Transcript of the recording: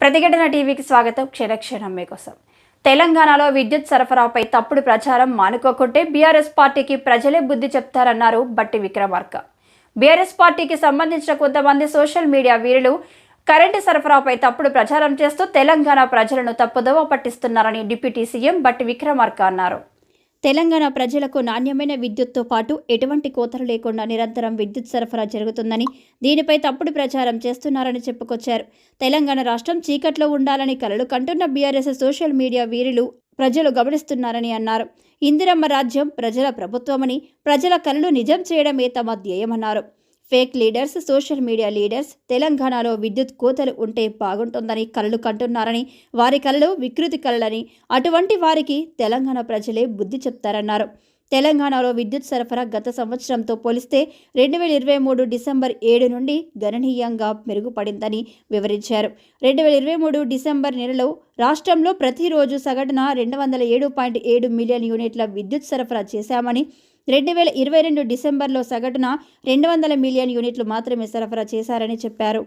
ప్రతిఘటన టీవీకి స్వాగతం. క్షణక్షణం మీకోసం. తెలంగాణలో విద్యుత్ సరఫరాపై తప్పుడు ప్రచారం మానుకోకుంటే బీఆర్ఎస్ పార్టీకి ప్రజలే బుద్ధి చెప్తారన్నారు బట్టి విక్రమార్క. బీఆర్ఎస్ పార్టీకి సంబంధించిన కొంతమంది సోషల్ మీడియా వీరులు కరెంటు సరఫరాపై తప్పుడు ప్రచారం చేస్తూ తెలంగాణ ప్రజలను తప్పుదోవ పట్టిస్తున్నారని డిప్యూటీ సీఎం బట్టి విక్రమార్క అన్నారు. తెలంగాణ ప్రజలకు నాణ్యమైన విద్యుత్తో పాటు ఎటువంటి కోతలు లేకుండా నిరంతరం విద్యుత్ సరఫరా జరుగుతుందని దీనిపై తప్పుడు ప్రచారం చేస్తున్నారని చెప్పుకొచ్చారు. తెలంగాణ రాష్ట్రం చీకట్లో ఉండాలని కలలు కంటున్న బీఆర్ఎస్ సోషల్ మీడియా వీరులు ప్రజలు గమనిస్తున్నారని అన్నారు. ఇందిరమ్మ రాజ్యం ప్రజల ప్రభుత్వమని ప్రజల కలలు నిజం చేయడమే తమ ధ్యేయమన్నారు. Fake leaders social media leaders తెలంగాణలో విద్యుత్ కోతలు ఉంటే బాగుంటుందని కలలు కంటున్నారని వారి కలలు వికృతి కలలని అటువంటి వారికి తెలంగాణ ప్రజలే బుద్ధి చెప్తారన్నారు. తెలంగాణలో విద్యుత్ సరఫరా గత సంవత్సరంతో పోలిస్తే రెండు వేల ఇరవై మూడు డిసెంబర్ ఏడు నుండి గణనీయంగా మెరుగుపడిందని వివరించారు. రెండు వేల ఇరవై మూడు డిసెంబర్ నెలలో రాష్ట్రంలో ప్రతిరోజు సగటున రెండు వందల ఏడు పాయింట్ ఏడు మిలియన్ యూనిట్ల విద్యుత్ సరఫరా చేశామని రెండు వేల ఇరవై రెండు డిసెంబర్లో సగటున రెండు వందల మిలియన్ యూనిట్లు మాత్రమే సరఫరా చేశారని చెప్పారు.